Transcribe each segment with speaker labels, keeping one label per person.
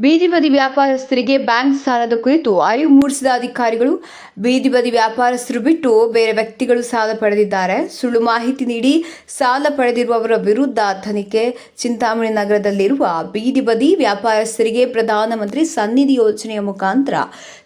Speaker 1: ಬೀದಿ ಬದಿ ವ್ಯಾಪಾರಸ್ಥರಿಗೆ ಬ್ಯಾಂಕ್ ಸಾಲದ ಕುರಿತು ಅರಿವು ಮೂಡಿಸಿದ ಅಧಿಕಾರಿಗಳು ಬೀದಿ ಬದಿ ವ್ಯಾಪಾರಸ್ಥರು ಬಿಟ್ಟು ಬೇರೆ ವ್ಯಕ್ತಿಗಳು ಸಾಲ ಪಡೆದಿದ್ದಾರೆ. ಸುಳ್ಳು ಮಾಹಿತಿ ನೀಡಿ ಸಾಲ ಪಡೆದಿರುವವರ ವಿರುದ್ಧ ತನಿಖೆ ಚಿಂತಾಮಣಿ ನಗರದಲ್ಲಿರುವ ಬೀದಿ ಬದಿ ವ್ಯಾಪಾರಸ್ಥರಿಗೆ ಪ್ರಧಾನಮಂತ್ರಿ ಸನ್ನಿಧಿ ಯೋಜನೆಯ ಮುಖಾಂತರ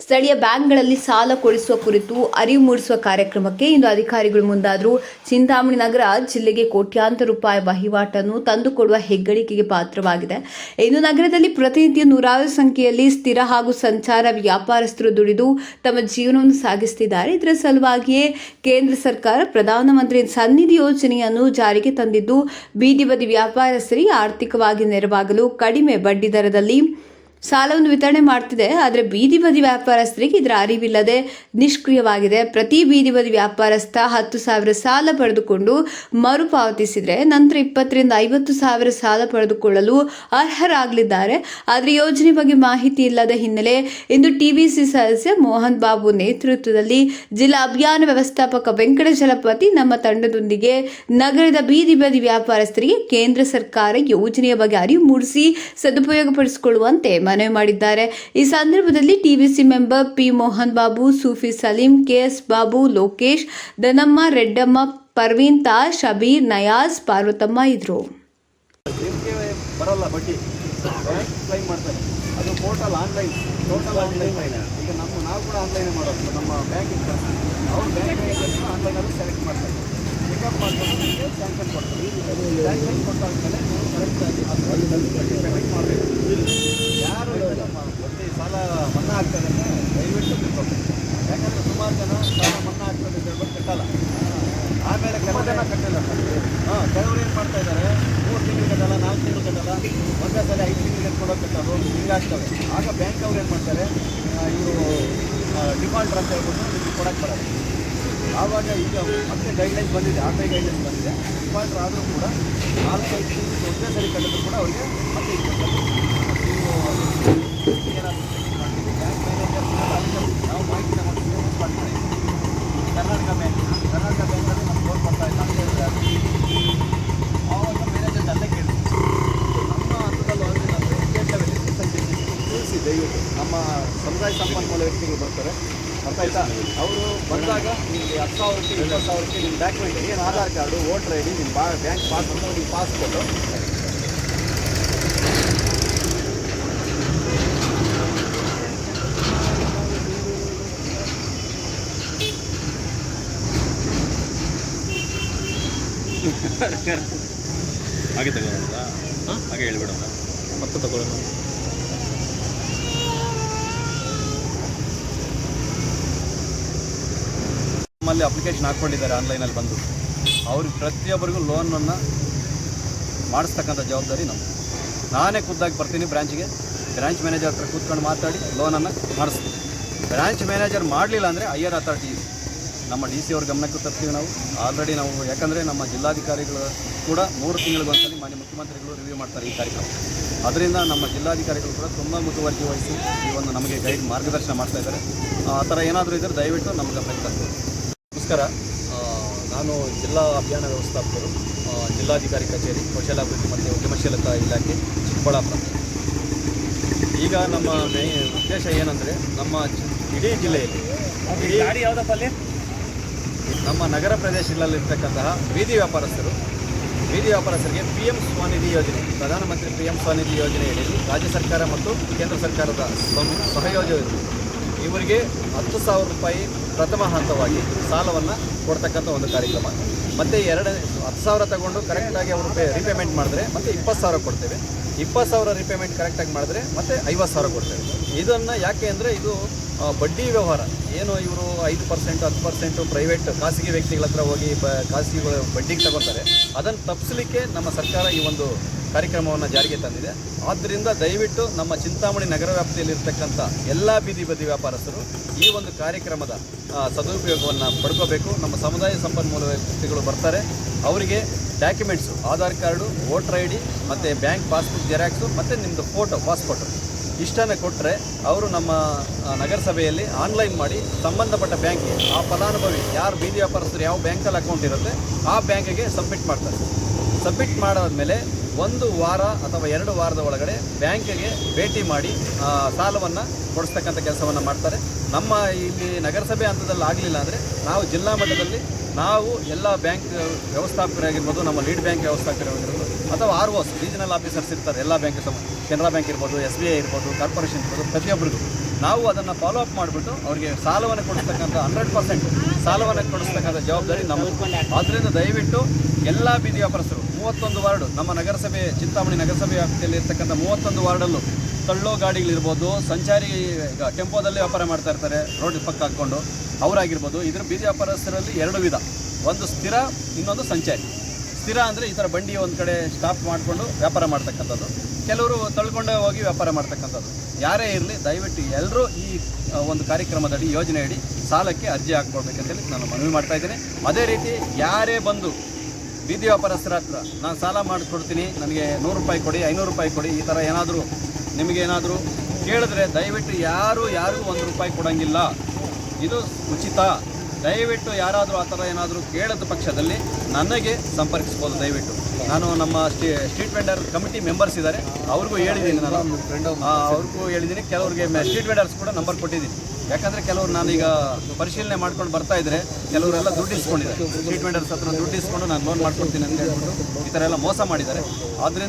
Speaker 1: ಸ್ಥಳೀಯ ಬ್ಯಾಂಕ್ಗಳಲ್ಲಿ ಸಾಲ ಕೊಡಿಸುವ ಕುರಿತು ಅರಿವು ಮೂಡಿಸುವ ಕಾರ್ಯಕ್ರಮಕ್ಕೆ ಇಂದು ಅಧಿಕಾರಿಗಳು ಮುಂದಾದರೂ. ಚಿಂತಾಮಣಿ ನಗರ ಜಿಲ್ಲೆಗೆ ಕೋಟ್ಯಾಂತರ ರೂಪಾಯಿ ವಹಿವಾಟನ್ನು ತಂದುಕೊಡುವ ಹೆಗ್ಗಳಿಕೆಗೆ ಪಾತ್ರವಾಗಿದೆ. ಇನ್ನು ನಗರದಲ್ಲಿ ಪ್ರತಿನಿತ್ಯ ನೂರಾರು ಸಂಖ್ಯೆಯಲ್ಲಿ ಸ್ಥಿರ ಹಾಗೂ ಸಂಚಾರ ವ್ಯಾಪಾರಸ್ಥರು ದುಡಿದು ತಮ್ಮ ಜೀವನವನ್ನು ಸಾಗಿಸುತ್ತಿದ್ದಾರೆ ಇದರ ಸಲುವಾಗಿಯೇ ಕೇಂದ್ರ ಸರ್ಕಾರ ಪ್ರಧಾನಮಂತ್ರಿ ಸನ್ನಿಧಿ ಯೋಜನೆಯನ್ನು ಜಾರಿಗೆ ತಂದಿದ್ದು ಬೀದಿ ಬದಿ ವ್ಯಾಪಾರಸ್ಥರಿಗೆ ಆರ್ಥಿಕವಾಗಿ ನೆರವಾಗಲು ಕಡಿಮೆ ಬಡ್ಡಿ ದರದಲ್ಲಿ ಸಾಲವನ್ನು ವಿತರಣೆ ಮಾಡ್ತಿದೆ, ಆದರೆ ಬೀದಿ ಬದಿ ವ್ಯಾಪಾರಸ್ಥರಿಗೆ ಇದರ ಅರಿವಿಲ್ಲದೆ ನಿಷ್ಕ್ರಿಯವಾಗಿದೆ. ಪ್ರತಿ ಬೀದಿ ಬದಿ ವ್ಯಾಪಾರಸ್ಥ ಹತ್ತು ಸಾವಿರ ಸಾಲ ಪಡೆದುಕೊಂಡು ಮರುಪಾವತಿಸಿದರೆ ನಂತರ ಇಪ್ಪತ್ತರಿಂದ ಐವತ್ತು ಸಾವಿರ ಸಾಲ ಪಡೆದುಕೊಳ್ಳಲು ಅರ್ಹರಾಗಲಿದ್ದಾರೆ. ಆದರೆ ಯೋಜನೆ ಬಗ್ಗೆ ಮಾಹಿತಿ ಇಲ್ಲದ ಹಿನ್ನೆಲೆ ಇಂದು ಟಿಬಿಸಿ ಸದಸ್ಯ ಮೋಹನ್ ಬಾಬು ನೇತೃತ್ವದಲ್ಲಿ ಜಿಲ್ಲಾ ಅಭಿಯಾನ ವ್ಯವಸ್ಥಾಪಕ ವೆಂಕಟ ಜಲಪತಿ ನಮ್ಮ ತಂಡದೊಂದಿಗೆ ನಗರದ ಬೀದಿ ಬದಿ ವ್ಯಾಪಾರಸ್ಥರಿಗೆ ಕೇಂದ್ರ ಸರ್ಕಾರ ಯೋಜನೆಯ ಬಗ್ಗೆ ಅರಿವು ಮೂಡಿಸಿ ಸದುಪಯೋಗಪಡಿಸಿಕೊಳ್ಳುವಂತೆ ಮನವಿ ಮಾಡಿದ್ದಾರೆ. ಈ ಸಂದರ್ಭದಲ್ಲಿ TVC member P Mohan Babu, Sufi Salim, KS Babu, Lokesh Danamma Reddamma, Parveen ತಾ, ಶಬೀರ್, ನಯಾಜ್, ಪಾರ್ವತಮ್ಮ ಇದ್ರು.
Speaker 2: ಬರಲ್ಲ ಆನ್ಲೈನಲ್ಲಿ ಸೆಲೆಕ್ಟ್ ಮಾಡ್ತಾರೆ. ಸ್ಯಾಂಕ್ಷನ್ ಕೊಡ್ತಾರೆ. ಸ್ಯಾಂಕ್ಷನ್ ಕರೆಕ್ಟಾಗಿ ಅದು ಪೇಮೆಂಟ್ ಮಾಡಬೇಕು. ಬಡ್ಡಿ ಸಾಲ ಮನ್ನಾ ಆಗ್ತದೆ ಅಂದರೆ ದಯವಿಟ್ಟು ತಿಳ್ಕೊಬೇಕು ಯಾಕಂದರೆ ಸುಮಾರು ಜನ ಸಾಲ ಮನ್ನಾ ಆಗ್ತದೆ ಅಂತ ಹೇಳ್ಬಿಟ್ಟು ಕಟ್ಟಲ್ಲ. ಆಮೇಲೆ ಕೆಲವು ಜನ ಕಟ್ಟಿಲ್ಲ ಹಾಂ ಕೆಲವರು ಏನು ಮಾಡ್ತಾ ಇದ್ದಾರೆ ಮೂರು ತಿಂಗಳು ಕಟ್ಟಲ್ಲ ನಾಲ್ಕು ತಿಂಗಳು ಕಟ್ಟಲ್ಲ ಒಂದೇ ಸಲ ಐದು ತಿಂಗಳು ಕಟ್ಕೊಂಡು ಕಟ್ಟೋದು ಹಿಂಗಾಗ್ತವೆ ಆಗ ಬ್ಯಾಂಕ್ ಅವ್ರು ಏನು ಮಾಡ್ತಾರೆ ಇವರು ಡಿಫಾಲ್ಟರ್ ಅಂತ ಹೇಳ್ಬಿಟ್ಟು ನಿಮಗೆ ಕೊಡೋಕ್ಕೆ ಬರೋದು ಆವಾಗ ಈಗ ಮತ್ತೆ ಗೈಡ್ಲೈನ್ಸ್ ಬಂದಿದೆ ಆರ್ ಬಿ ಐ ಗೈಡ್ಲೈನ್ಸ್ ಬಂದಿದೆ. ಡಿಫಾಲ್ಟರ್ ಆದರೂ ಕೂಡ ನಾಲ್ಕು ಐದು ತಿಂಗಳು ಒಂದೇ ಸರಿ ಕಟ್ಟಿದ್ರು ಕೂಡ ಅವರಿಗೆ ಮತ್ತೆ ಇದು ಕರ್ನಾಟಕ ಬ್ಯಾಂಕ್ ಕರ್ನಾಟಕ ಬ್ಯಾಂಕಲ್ಲಿ ನಮ್ಗೆ ಲೋನ್ ಕೊಡ್ತಾ ಇಲ್ಲ ಅಂತ ಹೇಳಿದ್ರೆ ಆವಾಗ ಮ್ಯಾನೇಜರ್ ಅಲ್ಲೇ ಕೇಳಿ ನಮ್ಮ ಹಂತದಲ್ಲಿ ಅಂದರೆ ನಾವು ಸ್ಟೇಟ್ ತಿಳಿಸಿ ದಯವಿಟ್ಟು ನಮ್ಮ ಸಮುದಾಯ ಸಂಪನ್ಮೂಲ ವ್ಯಕ್ತಿಗಳು ಬರ್ತಾರೆ. ಅರ್ಥ ಅವರು ಬಂದಾಗ ನಿಮಗೆ ಹತ್ತು ಸಾವಿರಕ್ಕೆ ಇಪ್ಪತ್ತು ಸಾವಿರಕ್ಕೆ ನಿಮ್ಮ ಡಾಕ್ಯುಮೆಂಟ್ ಏನು Aadhaar card voter I D ನಿಮ್ಮ ಬ್ಯಾಂಕ್ ಪಾಸ್ಬುಕ್ ನಿಮ್ಮ ಪಾಸ್ಪೋರ್ಟು
Speaker 3: ಹಾಗೆ ತಗೊಳ್ಳೋಣ ಹಾಗೆ ಹೇಳ್ಬಿಡೋಣ.
Speaker 2: ಮತ್ತೆ ತಗೊಳ್ಳೋಣ. ನಮ್ಮಲ್ಲಿ ಅಪ್ಲಿಕೇಶನ್ ಹಾಕ್ಕೊಂಡಿದ್ದಾರೆ ಆನ್ಲೈನಲ್ಲಿ ಬಂದು. ಅವ್ರಿಗೆ ಪ್ರತಿಯೊಬ್ಬರಿಗೂ ಲೋನನ್ನು ಮಾಡಿಸ್ತಕ್ಕಂಥ ಜವಾಬ್ದಾರಿ ನಮ್ಮದು ನಾನೇ ಖುದ್ದಾಗಿ ಬರ್ತೀನಿ ಬ್ರ್ಯಾಂಚ್ಗೆ ಬ್ರ್ಯಾಂಚ್ ಮ್ಯಾನೇಜರ್ ಹತ್ರ ಕೂತ್ಕೊಂಡು ಮಾತಾಡಿ ಲೋನನ್ನು ಮಾಡಿಸ್ತೀನಿ. ಬ್ರ್ಯಾಂಚ್ ಮ್ಯಾನೇಜರ್ ಮಾಡಲಿಲ್ಲ ಅಂದರೆ ಹೈಯರ್ ಅಥಾರಿಟಿ ನಮ್ಮ ಡಿ ಸಿ ಅವ್ರ ಗಮನಕ್ಕೂ ತರ್ತೀವಿ ನಾವು. ಆಲ್ರೆಡಿ ನಾವು ಯಾಕಂದರೆ ನಮ್ಮ ಜಿಲ್ಲಾಧಿಕಾರಿಗಳು ಕೂಡ ಮೂರು ತಿಂಗಳಿಗೊಂದ್ಸಲಿ ಮಾನ್ಯ ಮುಖ್ಯಮಂತ್ರಿಗಳು ರಿವ್ಯೂ ಮಾಡ್ತಾರೆ ಈ ಕಾರ್ಯಕ್ರಮ. ಅದರಿಂದ ನಮ್ಮ ಜಿಲ್ಲಾಧಿಕಾರಿಗಳು ಕೂಡ ತುಂಬ ಮುತುವರ್ಜಿ ವಹಿಸಿ ಈ ಒಂದು ನಮಗೆ ಗೈಡ್ ಮಾರ್ಗದರ್ಶನ ಮಾಡ್ತಾ ಇದ್ದಾರೆ. ಆ ಥರ ಏನಾದರೂ ಇದ್ದರೆ ದಯವಿಟ್ಟು ನಮಗೆ ಗಮನಕ್ಕೆ ತರ್ತೀವಿ ನಮಸ್ಕಾರ. ನಾನು ಜಿಲ್ಲಾ ಅಭಿಯಾನ ವ್ಯವಸ್ಥಾಪಕರು ಜಿಲ್ಲಾಧಿಕಾರಿ ಕಚೇರಿ ಕೌಶಲಾಭಿವೃದ್ಧಿ ಮತ್ತು ಉದ್ಯಮಶೀಲತಾ ಇಲಾಖೆ ಚಿಕ್ಕಬಳ್ಳಾಪುರ. ಈಗ ನಮ್ಮ ಮೇ ಉದ್ದೇಶ ಏನಂದರೆ ನಮ್ಮ ಜಿ- ಇಡೀ ಜಿಲ್ಲೆಯಲ್ಲಿ ಇಡೀ ನಮ್ಮ ನಗರ ಪ್ರದೇಶಗಳಲ್ಲಿರ್ತಕ್ಕಂತಹ ಬೀದಿ ವ್ಯಾಪಾರಸ್ಥರು, ಬೀದಿ ವ್ಯಾಪಾರಸ್ಥರಿಗೆ ಪಿ ಎಂ ಸ್ವನಿಧಿ ಯೋಜನೆ, ಪ್ರಧಾನಮಂತ್ರಿ ಪಿ ಎಂ ಸ್ವನಿಧಿ ಯೋಜನೆಯಲ್ಲಿ ರಾಜ್ಯ ಸರ್ಕಾರ ಮತ್ತು ಕೇಂದ್ರ ಸರ್ಕಾರದ ಸಹಯೋಗವಿದೆ ಇವರಿಗೆ ಹತ್ತು ಸಾವಿರ ರೂಪಾಯಿ ಪ್ರಥಮ ಹಂತವಾಗಿ ಸಾಲವನ್ನು ಕೊಡ್ತಕ್ಕಂಥ ಒಂದು ಕಾರ್ಯಕ್ರಮ. ಮತ್ತು ಎರಡನೇ, ಹತ್ತು ಸಾವಿರ ತಗೊಂಡು ಕರೆಕ್ಟಾಗಿ ಅವರು ಪೇ ರಿಪೇಮೆಂಟ್ ಮಾಡಿದ್ರೆ ಮತ್ತು ಇಪ್ಪತ್ತು ಸಾವಿರ ಕೊಡ್ತೇವೆ. ಇಪ್ಪತ್ತು ಸಾವಿರ ರಿಪೇಮೆಂಟ್ ಕರೆಕ್ಟಾಗಿ ಮಾಡಿದ್ರೆ ಮತ್ತು ಐವತ್ತು ಸಾವಿರ ಕೊಡ್ತೇವೆ. ಇದನ್ನು ಯಾಕೆ ಅಂದರೆ ಇದು ಬಡ್ಡಿ ವ್ಯವಹಾರ. ಏನು ಇವರು ಐದು ಪರ್ಸೆಂಟ್, ಹತ್ತು ಪರ್ಸೆಂಟು ಪ್ರೈವೇಟ್ ಖಾಸಗಿ ವ್ಯಕ್ತಿಗಳ ಹತ್ರ ಹೋಗಿ ಬ ಖಾಸಗಿಗಳು ಬಡ್ಡಿಗೆ ತಗೋತಾರೆ. ಅದನ್ನು ತಪ್ಪಿಸಲಿಕ್ಕೆ ನಮ್ಮ ಸರ್ಕಾರ ಈ ಒಂದು ಕಾರ್ಯಕ್ರಮವನ್ನು ಜಾರಿಗೆ ತಂದಿದೆ. ಆದ್ದರಿಂದ ದಯವಿಟ್ಟು ನಮ್ಮ ಚಿಂತಾಮಣಿ ನಗರ ವ್ಯಾಪ್ತಿಯಲ್ಲಿರ್ತಕ್ಕಂಥ ಎಲ್ಲ ಬೀದಿ ಬದಿ ವ್ಯಾಪಾರಸ್ಥರು ಈ ಒಂದು ಕಾರ್ಯಕ್ರಮದ ಸದುಪಯೋಗವನ್ನು ಪಡ್ಕೋಬೇಕು. ನಮ್ಮ ಸಮುದಾಯ ಸಂಪನ್ಮೂಲ ವ್ಯಕ್ತಿಗಳು ಬರ್ತಾರೆ. ಅವರಿಗೆ documents Aadhaar card voter I D ಮತ್ತು ಬ್ಯಾಂಕ್ ಪಾಸ್ಬುಕ್ ಜೆರಾಕ್ಸು ಮತ್ತು ನಿಮ್ಮದು ಫೋಟೋ ಪಾಸ್ಪೋರ್ಟು ಇಷ್ಟನ್ನು ಕೊಟ್ಟರೆ ಅವರು ನಮ್ಮ ನಗರಸಭೆಯಲ್ಲಿ ಆನ್ಲೈನ್ ಮಾಡಿ ಸಂಬಂಧಪಟ್ಟ ಬ್ಯಾಂಕ್ಗೆ ಆ ಫಲಾನುಭವಿ ಯಾರು ಬೀದಿ ವ್ಯಾಪಾರಸ್ಥರು ಯಾವ ಬ್ಯಾಂಕಲ್ಲಿ ಅಕೌಂಟ್ ಇರುತ್ತೆ ಆ ಬ್ಯಾಂಕಿಗೆ ಸಬ್ಮಿಟ್ ಮಾಡ್ತಾರೆ. ಸಬ್ಮಿಟ್ ಮಾಡಾದ್ಮೇಲೆ ಒಂದು ವಾರ ಅಥವಾ ಎರಡು ವಾರದ ಒಳಗಡೆ ಬ್ಯಾಂಕಿಗೆ ಭೇಟಿ ಮಾಡಿ ಸಾಲವನ್ನು ಕೊಡಿಸ್ತಕ್ಕಂಥ ಕೆಲಸವನ್ನು ಮಾಡ್ತಾರೆ. ನಮ್ಮ ಇಲ್ಲಿ ನಗರಸಭೆ ಹಂತದಲ್ಲಿ ಆಗಲಿಲ್ಲ ಅಂದರೆ ನಾವು ಜಿಲ್ಲಾ ಮಟ್ಟದಲ್ಲಿ ನಾವು ಎಲ್ಲ ಬ್ಯಾಂಕ್ ವ್ಯವಸ್ಥಾಪಕರಾಗಿರ್ಬೋದು, ನಮ್ಮ ಲೀಡ್ ಬ್ಯಾಂಕ್ ವ್ಯವಸ್ಥಾಪಕರಾಗಿರ್ಬೋದು ಅಥವಾ ಆರ್ ಓಸ್ ರೀಜನಲ್ ಆಫೀಸರ್ಸ್ ಇರ್ತಾರೆ, ಎಲ್ಲ ಬ್ಯಾಂಕ್ ಸಮ ಕೆನರಾ ಬ್ಯಾಂಕ್ ಇರ್ಬೋದು, ಎಸ್ ಬಿ ಐ ಇರ್ಬೋದು, ಕಾರ್ಪೊರೇಷನ್ ಇರ್ಬೋದು ಪ್ರತಿಯೊಬ್ಬರಿಗೂ ನಾವು ಅದನ್ನು ಫಾಲೋ ಅಪ್ ಮಾಡಿಬಿಟ್ಟು ಅವರಿಗೆ ಸಾಲವನ್ನು ಕೊಡಿಸ್ತಕ್ಕಂಥ ಹಂಡ್ರೆಡ್ ಪರ್ಸೆಂಟ್ ಸಾಲವನ್ನು ಕೊಡಿಸ್ತಕ್ಕಂಥ ಜವಾಬ್ದಾರಿ ನಮ್ಮ ಆದ್ದರಿಂದ ದಯವಿಟ್ಟು ಎಲ್ಲ ಬೀದಿ ವ್ಯಾಪಾರಸ್ಥರು, ಮೂವತ್ತೊಂದು ವಾರ್ಡು, ನಮ್ಮ ನಗರಸಭೆ, ಚಿಂತಾಮಣಿ ನಗರಸಭೆ ವ್ಯಾಪ್ತಿಯಲ್ಲಿ ಇರ್ತಕ್ಕಂಥ ಮೂವತ್ತೊಂದು ವಾರ್ಡಲ್ಲೂ ತಳ್ಳೋ ಗಾಡಿಗಳಿರ್ಬೋದು ಸಂಚಾರಿ ಟೆಂಪೋದಲ್ಲಿ ವ್ಯಾಪಾರ ಮಾಡ್ತಾ ಇರ್ತಾರೆ, ರೋಡ್ ಪಕ್ಕ ಹಾಕ್ಕೊಂಡು, ಅವರಾಗಿರ್ಬೋದು. ಇದ್ರ ಬೀದಿ ವ್ಯಾಪಾರಸ್ಥರಲ್ಲಿ ಎರಡು ವಿಧ, ಒಂದು ಸ್ಥಿರ, ಇನ್ನೊಂದು ಸಂಚಾರಿ. ಸ್ಥಿರ ಅಂದರೆ ಈ ಥರ ಬಂಡಿ ಒಂದು ಕಡೆ ಸ್ಟಾಪ್ ಮಾಡಿಕೊಂಡು ವ್ಯಾಪಾರ ಮಾಡ್ತಕ್ಕಂಥದ್ದು. ಕೆಲವರು ತಳ್ಕೊಂಡೇ ಹೋಗಿ ವ್ಯಾಪಾರ ಮಾಡ್ತಕ್ಕಂಥದ್ದು. ಯಾರೇ ಇರಲಿ, ದಯವಿಟ್ಟು ಎಲ್ಲರೂ ಈ ಒಂದು ಕಾರ್ಯಕ್ರಮದಡಿ ಯೋಜನೆಯಡಿ ಸಾಲಕ್ಕೆ ಅರ್ಜಿ ಹಾಕ್ಕೊಳ್ಬೇಕಂತೇಳಿ ನಾನು ಮನವಿ ಮಾಡ್ತಾ ಇದ್ದೀನಿ. ಅದೇ ರೀತಿ ಯಾರೇ ಬಂದು ಬೀದಿ ವ್ಯಾಪಾರಸ್ಥರ ಹತ್ರ, ನಾನು ಸಾಲ ಮಾಡಿಕೊಡ್ತೀನಿ, ನನಗೆ ನೂರು ರೂಪಾಯಿ ಕೊಡಿ, ಐನೂರು ರೂಪಾಯಿ ಕೊಡಿ, ಈ ಥರ ಏನಾದರೂ ನಿಮಗೇನಾದರೂ ಕೇಳಿದ್ರೆ ದಯವಿಟ್ಟು ಯಾರು ಯಾರಿಗೂ ಒಂದು ರೂಪಾಯಿ ಕೊಡೋಂಗಿಲ್ಲ. ಇದು ಉಚಿತ. ದಯವಿಟ್ಟು ಯಾರಾದರೂ ಆ ಥರ ಏನಾದರೂ ಕೇಳದ ಪಕ್ಷದಲ್ಲಿ ನನಗೆ ಸಂಪರ್ಕಿಸ್ಬೋದು ದಯವಿಟ್ಟು. ನಾನು ನಮ್ಮ Stree street vendor committee members ಇದ್ದಾರೆ. ಅವ್ರಿಗೂ ಹೇಳಿದ್ದೀನಿ ನಾನು. ಅವ್ರಿಗೂ ಹೇಳಿದ್ದೀನಿ. ಕೆಲವ್ರಿಗೆ ಸ್ಟ್ರೀಟ್ ವೆಂಡರ್ಸ್ ಕೂಡ ನಂಬರ್ ಕೊಟ್ಟಿದ್ದೀನಿ. ಯಾಕಂದರೆ ಕೆಲವರು ನಾನೀಗ ಪರಿಶೀಲನೆ ಮಾಡ್ಕೊಂಡು ಬರ್ತಾ ಇದ್ದರೆ ಕೆಲವರೆಲ್ಲ ದುಡ್ಡು ಇಸ್ಕೊಂಡಿದ್ದಾರೆ. ಸ್ಟ್ರೀಟ್ ವೆಂಡರ್ಸ್ ಹತ್ರ ದುಡ್ಡು ಇಸ್ಕೊಂಡು ನಾನು ಲೋನ್ ಮಾಡ್ಕೊಡ್ತೀನಿ ಅಂತ ಹೇಳ್ಬಿಟ್ಟು ಈ ಥರ ಎಲ್ಲ ಮೋಸ ಮಾಡಿದ್ದಾರೆ. ಆದ್ದರಿಂದ